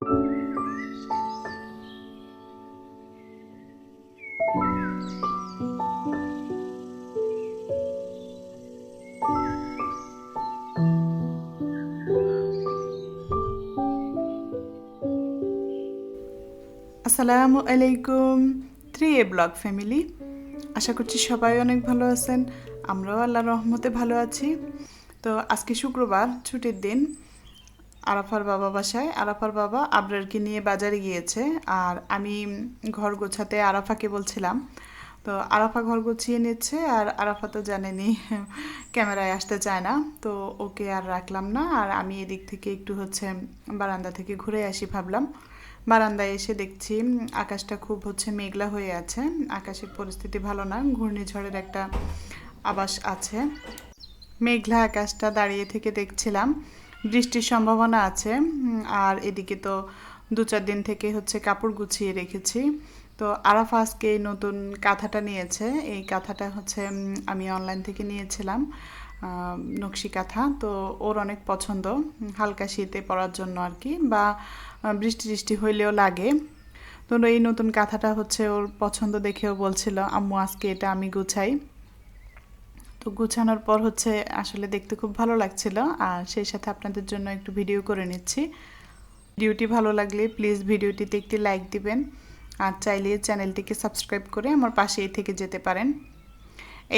আসসালামু আলাইকুম three A blog family. আশা করছি সবাই অনেক ভালো আছেন। আমরাও আল্লাহ রহমতে ভালো আছি। তো আজকে শুক্রবার, ছুটির দিন। আরাফার বাবা বাসায়। আরাফার বাবা আবরারকে নিয়ে বাজারে গিয়েছে। আর আমি ঘর গোছাতে আরাফাকে বলছিলাম। তো আরাফা ঘর গুছিয়ে নিচ্ছে আর আরাফা তো জানেনি, ক্যামেরায় আসতে চায় না। তো ওকে আর রাখলাম না। আর আমি এদিক থেকে একটু হচ্ছে বারান্দা থেকে ঘুরে আসি ভাবলাম। বারান্দায় এসে দেখছি আকাশটা খুব হচ্ছে মেঘলা হয়ে আছে। আকাশের পরিস্থিতি ভালো না, ঘূর্ণিঝড়ের একটা আবাস আছে। মেঘলা আকাশটা দাঁড়িয়ে থেকে দেখছিলাম। বৃষ্টির সম্ভাবনা আছে আর এদিকে তো দু চার দিন থেকে হচ্ছে কাপড় গুছিয়ে রেখেছি। তো আরাফা আজকে এই নতুন কাঁথাটা নিয়েছে। এই কাঁথাটা হচ্ছে আমি অনলাইন থেকে নিয়েছিলাম নকশি কাঁথা। তো ওর অনেক পছন্দ, হালকা শীতে পরার জন্য আর কি, বা বৃষ্টি টিষ্টি হইলেও লাগে। তো এই নতুন কাঁথাটা হচ্ছে ওর পছন্দ দেখেও বলছিল, আম্মু, আজকে এটা আমি গুছাই। তো গুছানোর পর হচ্ছে আসলে দেখতে খুব ভালো লাগছিল। আর সেই সাথে আপনাদের জন্য একটু ভিডিও করে নিচ্ছি। ভিডিওটি ভালো লাগলে প্লিজ ভিডিওটিতে একটি লাইক দিবেন। আর চাইলে চ্যানেলটিকে সাবস্ক্রাইব করে আমার পাশেই থেকে যেতে পারেন।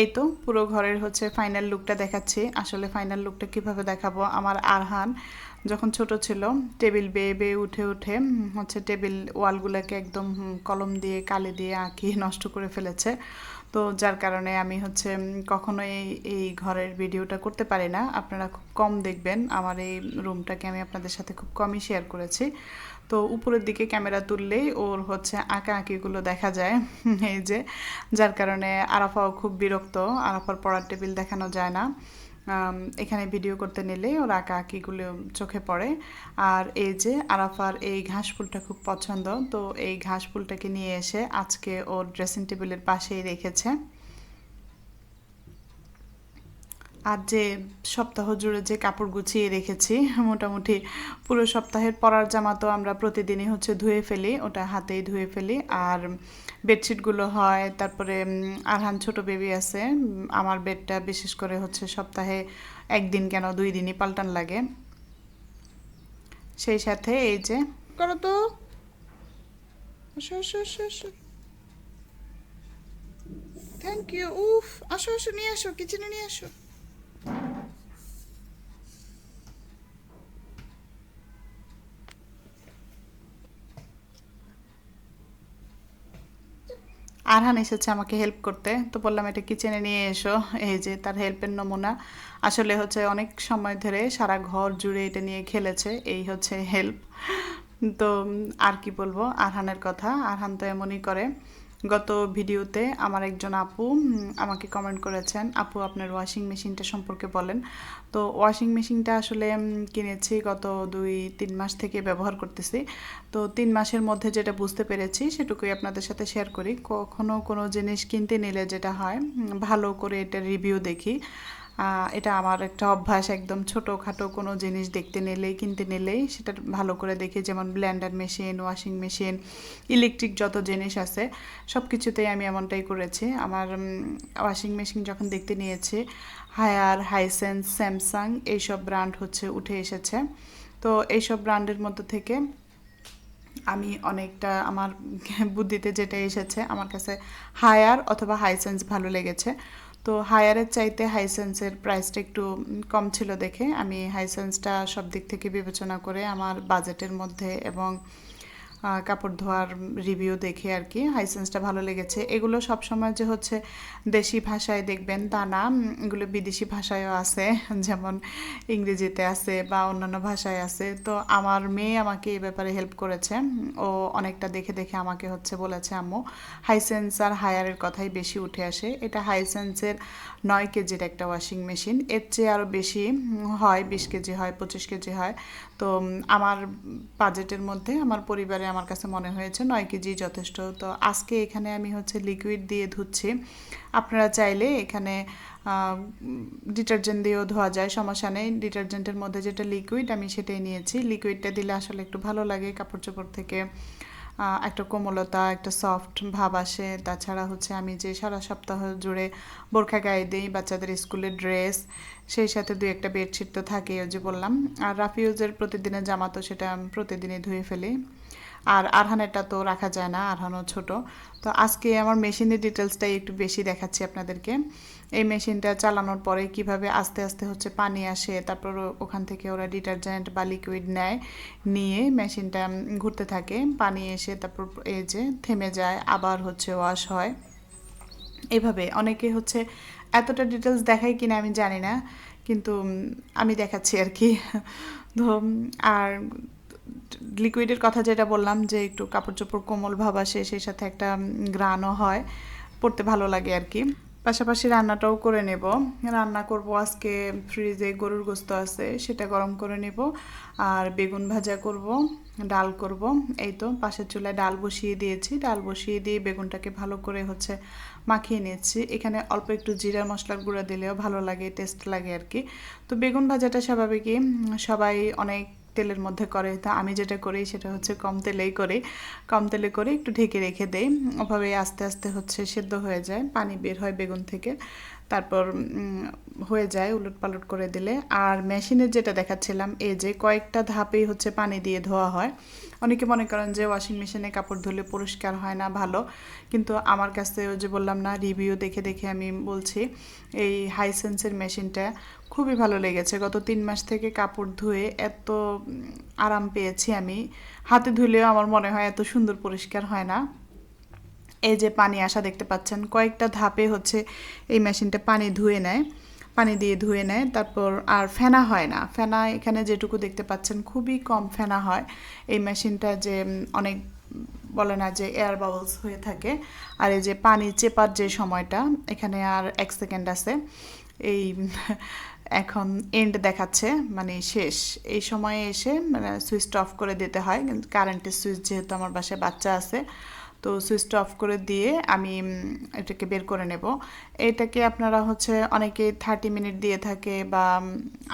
এই তো পুরো ঘরের হচ্ছে ফাইনাল লুকটা দেখাচ্ছি। আসলে ফাইনাল লুকটা কীভাবে দেখাবো? আমার আরহান যখন ছোট ছিল টেবিল বেয়ে বেয়ে উঠে উঠে হচ্ছে টেবিল ওয়ালগুলোকে একদম কলম দিয়ে, কালি দিয়ে আঁকিয়ে নষ্ট করে ফেলেছে। তো যার কারণে আমি হচ্ছে কখনোই এই ঘরের ভিডিওটা করতে পারি না। আপনারা খুব কম দেখবেন। আমার এই রুমটাকে আমি আপনাদের সাথে খুব কমই শেয়ার করেছি। তো উপরের দিকে ক্যামেরা তুললেই ওর হচ্ছে আঁকা আঁকিগুলো দেখা যায়। এই যে, যার কারণে আরাফাও খুব বিরক্ত। আরাফার পড়ার টেবিল দেখানো যায় না। এখানে ভিডিও করতে নিলে ওর আঁকা আঁকিগুলো চোখে পড়ে। আর এই যে আরাফার এই ঘাস ফুলটা খুব পছন্দ, তো এই ঘাস ফুলটাকে নিয়ে এসে আজকে ওর ড্রেসিং টেবিলের পাশেই রেখেছে। আর যে সপ্তাহ জুড়ে যে কাপড় গুছিয়ে রেখেছি, মোটামুটি পুরো সপ্তাহের পরার জামা তো আমরা প্রতিদিনই হচ্ছে ধুয়ে ফেলি, ওটা হাতেই ধুয়ে ফেলি। আর বেডশিটগুলো হয়, তারপরে আরহান ছোট বেবি আছে আমার বেডটা বিশেষ করে হচ্ছে সপ্তাহে একদিন কেন দুই দিনই পাল্টান লাগে। সেই সাথে এই যে করো তো। থ্যাংক ইউ উফ, আসো আসো, নিয়ে আসো, কিচেনে নিয়ে আসো। আরহান এসেছে আমাকে হেল্প করতে। তো বললাম, এটা কিচেনে নিয়ে এসো। এই যে তার হেল্পের নমুনা। আসলে হচ্ছে অনেক সময় ধরে সারা ঘর জুড়ে এটা নিয়ে খেলেছে। এই হচ্ছে হেল্প তো আর কি বলব, আরহানের কথা। আরহান তো এমনই করে। গত ভিডিওতে আমার একজন আপু আমাকে কমেন্ট করেছেন, আপু, আপনার ওয়াশিং মেশিনটা সম্পর্কে বলেন। তো ওয়াশিং মেশিনটা আসলে কিনেছি গত দুই, তিন মাস থেকে ব্যবহার করতেছি। তো তিন মাসের মধ্যে যেটা বুঝতে পেরেছি, সেটুকুই আপনাদের সাথে শেয়ার করি। কখনো কোনো জিনিস কিনতে নিলে যেটা হয় ভালো করে এটা রিভিউ দেখি। এটা আমার একটা অভ্যাস একদম ছোটোখাটো কোনো জিনিস দেখতে নিলেই, কিনতে নিলেই সেটা ভালো করে দেখি, যেমন blender machine washing machine electric যত জিনিস আছে সব কিছুতেই আমি এমনটাই করেছি। আমার ওয়াশিং মেশিন যখন দেখতে নিয়েছি, হায়ার, হাইসেন্স, স্যামসাং, এইসব ব্র্যান্ড হচ্ছে, উঠে এসেছে। তো এইসব ব্র্যান্ডের মধ্যে থেকে আমি অনেকটা আমার বুদ্ধিতে যেটা এসেছে, আমার কাছে হায়ার অথবা হাইসেন্স ভালো লেগেছে। তো হায়ারের চাইতে হাইসেন্সের প্রাইসটা একটু কম ছিল দেখে আমি হাইসেন্সটা সব দিক থেকে বিবেচনা করে আমার বাজেটের মধ্যে এবং কাপড় ধোয়ার রিভিউ দেখে আর কি হাইসেন্সটা ভালো লেগেছে। এগুলো সব সময় যে হচ্ছে দেশি ভাষায় দেখবেন তা না এগুলো বিদেশি ভাষায়ও আছে, যেমন ইংরেজিতে আছে বা অন্যান্য ভাষায় আছে। তো আমার মেয়ে আমাকে এই ব্যাপারে হেল্প করেছে ও অনেকটা দেখে দেখে আমাকে হচ্ছে বলেছে, আম্মু হাইসেন্স আর হায়ারের কথাই বেশি উঠে আসে। এটা হাইসেন্সের নয় কেজির একটা ওয়াশিং মেশিন এর চেয়ে আরও বেশি হয়, বিশ কেজি হয়, পঁচিশ কেজি হয়। তো আমার বাজেটের মধ্যে আমার পরিবারে আমার কাছে মনে হয়েছে নয় কেজি যথেষ্ট। তো আজকে এখানে আমি হচ্ছে লিকুইড দিয়ে ধুচ্ছি। আপনারা চাইলে এখানে ডিটারজেন্ট দিয়েও ধোয়া যায়, সমস্যা নেই। ডিটারজেন্টের মধ্যে যেটা লিকুইড আমি সেটাই নিয়েছি। লিকুইডটা দিলে আসলে একটু ভালো লাগে কাপড় চোপড় থেকে। একটা কোমলতা, একটা সফট ভাব আসে। তাছাড়া হচ্ছে আমি যে সারা সপ্তাহ জুড়ে বোরখা গায়ে দিই বাচ্চাদের স্কুলের ড্রেস, সেই সাথে দুই একটা বেডশিট তো থাকেই ওই যে বললাম। আর রাফিউজের প্রতিদিনের জামা তো সেটা প্রতিদিনই ধুয়ে ফেলি। আর আরহানেরটা তো রাখা যায় না, আরহানও ছোট। তো আজকে আমার মেশিনের ডিটেলসটাই একটু বেশি দেখাচ্ছি আপনাদেরকে। এই মেশিনটা চালানোর পরে কীভাবে আস্তে আস্তে হচ্ছে পানি আসে, তারপর ওখান থেকে ওরা ডিটারজেন্ট বা লিকুইড নেয়, নিয়ে মেশিনটা ঘুরতে থাকে। পানি এসে তারপর এই যে থেমে যায়, আবার হচ্ছে ওয়াশ হয়। এভাবে অনেকে হচ্ছে এতটা ডিটেলস দেখায় কিনা আমি জানি না, কিন্তু আমি দেখাচ্ছি আর কি। আর লিকুইডের কথা যেটা বললাম যে একটু কাপড় চোপড় কোমল ভাব আসে, সেই সাথে একটা গ্রানও হয়, পড়তে ভালো লাগে আর কি। পাশাপাশি রান্নাটাও করে নেব। রান্না করব আজকে ফ্রিজে গরুর গোস্ত আছে, সেটা গরম করে নেব। আর বেগুন ভাজা করব, ডাল করব। এই তো, পাশের চুলায় ডাল বসিয়ে দিয়েছি। ডাল বসিয়ে দিয়ে বেগুনটাকে ভালো করে হচ্ছে মাখিয়ে নিয়েছি এখানে অল্প একটু জিরা মশলার গুঁড়া দিলেও ভালো লাগে টেস্ট লাগে আর কি। তো বেগুন ভাজাটা স্বাভাবিকই, সবাই অনেক তেলের মধ্যে করে। তা আমি যেটা করি সেটা হচ্ছে কম তেলেই করি। কম তেলে করে একটু ঢেকে রেখে দেই। ওভাবে আস্তে আস্তে হচ্ছে সেদ্ধ হয়ে যায়, পানি বের হয় বেগুন থেকে। তারপর হয়ে যায় উলট পালট করে দিলে। আর মেশিনের যেটা দেখাচ্ছিলাম, এই যে কয়েকটা ধাপেই হচ্ছে পানি দিয়ে ধোয়া হয়। অনেকে মনে করেন যে ওয়াশিং মেশিনে কাপড় ধুলে পরিষ্কার হয় না, ভালো। কিন্তু আমার কাছে ওই যে বললাম না রিভিউ দেখে দেখে আমি বলছি, এই হাইসেন্সের মেশিনটা খুবই ভালো লেগেছে। গত তিন মাস থেকে কাপড় ধুয়ে এত আরাম পেয়েছি আমি। হাতে ধুলেও আমার মনে হয় এত সুন্দর পরিষ্কার হয় না। এই যে পানি আসা দেখতে পাচ্ছেন, কয়েকটা ধাপে হচ্ছে এই মেশিনটা পানি ধুয়ে নেয়। পানি দিয়ে ধুয়ে নেয়, তারপর আর ফেনা হয় না। ফেনা এখানে যেটুকু দেখতে পাচ্ছেন খুবই কম ফেনা হয়। এই মেশিনটা যে অনেক বলে না যে এয়ার বাবলস হয়ে থাকে। আর এই যে পানি চেপার যে সময়টা, এখানে আর এক সেকেন্ড আছে। এই, এখন এন্ড দেখাচ্ছে মানে শেষ। এই সময়ে এসে মানে সুইচটা অফ করে দিতে হয়। কারেন্টের সুইচ যেহেতু আমার বাসায় বাচ্চা আছে তো সুইচটা অফ করে দিয়ে আমি এটাকে বের করে নেব। এটাকে আপনারা হচ্ছে অনেকে থার্টি মিনিট দিয়ে থাকে বা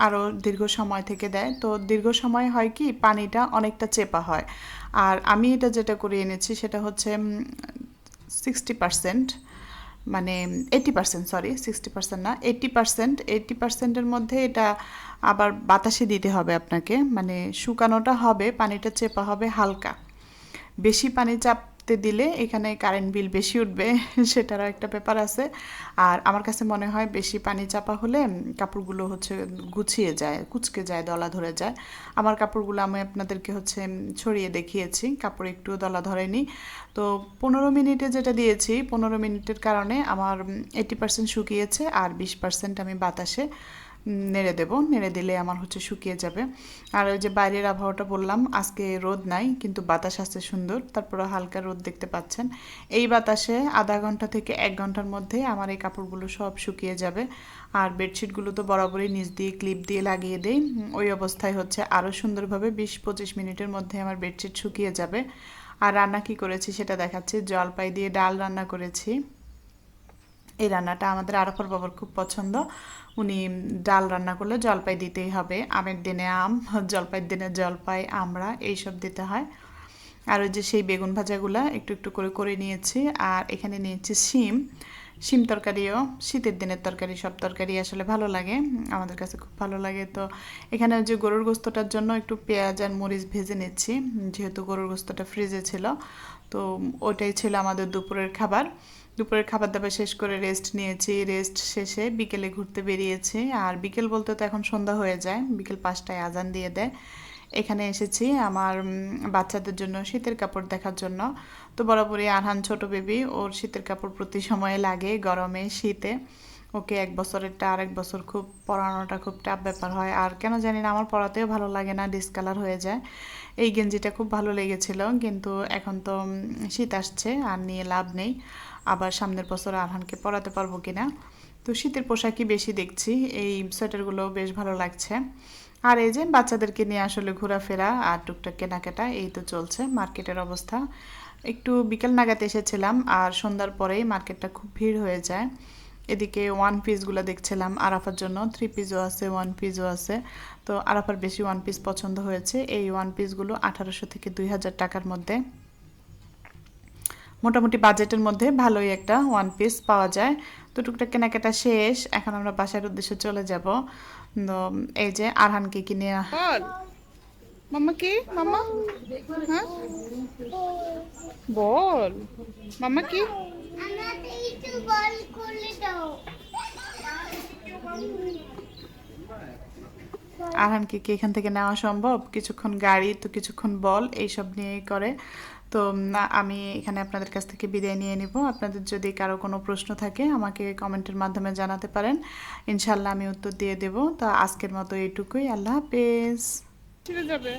আরও দীর্ঘ সময় থেকে দেয়। তো দীর্ঘ সময় হয় কি, পানিটা অনেকটা চেপা হয়। আর আমি এটা যেটা করে এনেছি সেটা হচ্ছে সিক্সটি পারসেন্ট মানে eighty percent sorry sixty percent না এইটি পার্সেন্ট এইটি পার্সেন্টের মধ্যে এটা আবার বাতাসে দিতে হবে আপনাকে। মানে শুকানোটা হবে, পানিটা চেপা হবে হালকা। বেশি পানি চাপতে দিলে এখানে কারেন্ট বিল বেশি উঠবে, সেটারও একটা ব্যাপার আছে। আর আমার কাছে মনে হয় বেশি পানি চাপা হলে কাপড়গুলো হচ্ছে গুছিয়ে যায়, কুচকে যায়, দলা ধরে যায়। আমার কাপড়গুলো আমি আপনাদেরকে হচ্ছে ছড়িয়ে দেখিয়েছি, কাপড় একটু দলা ধরেনি। তো পনেরো মিনিটে যেটা দিয়েছি, পনেরো মিনিটের কারণে আমার এইটি পার্সেন্ট শুকিয়েছে আর বিশ পার্সেন্ট আমি বাতাসে। নেড়ে দেব। নেড়ে দিলে আমার হচ্ছে শুকিয়ে যাবে। আর ওই যে বাইরের আবহাওয়াটা বললাম, আজকে রোদ নাই, কিন্তু বাতাস আছে সুন্দর। তারপরে হালকা রোদ দেখতে পাচ্ছেন। এই বাতাসে আধা ঘণ্টা থেকে এক ঘণ্টার মধ্যে আমার এই কাপড়গুলো সব শুকিয়ে যাবে। আর বেডশিটগুলো তো বরাবরই নিচ দিয়ে ক্লিপ দিয়ে লাগিয়ে দেই। ওই অবস্থায় হচ্ছে আরও সুন্দরভাবে বিশ পঁচিশ মিনিটের মধ্যে আমার বেডশিট শুকিয়ে যাবে। আর রান্না কি করেছি সেটা দেখাচ্ছি। জলপাই দিয়ে ডাল রান্না করেছি। এই রান্নাটা আমাদের আরফর বাবার খুব পছন্দ। উনি ডাল রান্না করলে জলপাই দিতেই হবে। আমের দিনে আম, জলপাইয়ের দিনে জলপাই, আমরা এইসব দিতে হয়। আর ওই যে সেই বেগুন ভাজাগুলা একটু একটু করে করে নিয়েছি। আর এখানে নিয়েছি শিম। শিম তরকারিও, শীতের দিনের তরকারি, সব তরকারি আসলে ভালো লাগে। আমাদের কাছে খুব ভালো লাগে। তো এখানে যে গরুর গোস্তটার জন্য একটু পেঁয়াজ আর মরিচ ভেজে নিচ্ছি। যেহেতু গরুর গোস্তটা ফ্রিজে ছিল, তো ওটাই ছিল আমাদের দুপুরের খাবার। দুপুরের খাবার দাবার শেষ করে রেস্ট নিয়েছি। রেস্ট শেষে বিকেলে ঘুরতে বেরিয়েছি। আর বিকেল বলতে তো এখন সন্ধ্যা হয়ে যায়, বিকেল পাঁচটায় আজান দিয়ে দেয়। এখানে এসেছি আমার বাচ্চাদের জন্য শীতের কাপড় দেখার জন্য। তো বরাবরই আরহান ছোট বেবি ওর শীতের কাপড় প্রতি সময়ে লাগে গরমে, শীতে। ওকে এক বছরেরটা আর এক বছর খুব পরানোটা খুব টাফ ব্যাপার হয়। আর কেন জানি না, আমার পরাতেও ভালো লাগে না ডিসকালার হয়ে যায়। এই গেঞ্জিটা খুব ভালো লেগেছিল, কিন্তু এখন তো শীত আসছে, আর নিয়ে লাভ নেই। আবার সামনের বছর আরহানকে পরাতে পারব কিনা? তো শীতের পোশাকই বেশি দেখছি। এই সোয়েটারগুলো বেশ ভালো লাগছে। আর এই যে বাচ্চাদেরকে নিয়ে আসলে ঘোরাফেরা আর টুকটাক কেনাকাটা, এই তো চলছে মার্কেটের অবস্থা। একটু বিকেল নাগাদ এসেছিলাম আর সন্ধ্যার পরেই মার্কেটটা খুব ভিড় হয়ে যায়। এদিকে ওয়ান পিসগুলো দেখছিলাম, আরাফার জন্য। থ্রি পিসও আছে, ওয়ান পিসও আছে। তো আরাফার বেশি ওয়ান পিস পছন্দ হয়েছে। এই ওয়ান পিসগুলো আঠারোশো থেকে দুই হাজার টাকার মধ্যে। মোটামুটি বাজেটের মধ্যে ভালোই একটা ওয়ান পিস পাওয়া যায়। তো টুকটাক কেনাকাটা শেষ এখন আমরা বাসার উদ্দেশ্যে চলে যাব। তো এই যে আরহানকে কিনে মাম্মা কি? মাম্মা? হ্যাঁ? বল মাম্মা কি? আরহানকে কি এখান থেকে নেওয়া সম্ভব? কিছুক্ষণ গাড়ি তো কিছুক্ষণ বল এইসব নিয়েই করে। তো আমি এখানে আপনাদের কাছ থেকে বিদায় নিয়ে নিব। আপনাদের যদি কারও কোনো প্রশ্ন থাকে, আমাকে কমেন্টের মাধ্যমে জানাতে পারেন। ইনশাল্লাহ আমি উত্তর দিয়ে দেব। তো, আজকের মতো এইটুকুই আল্লাহ হাফেজ। যাবে।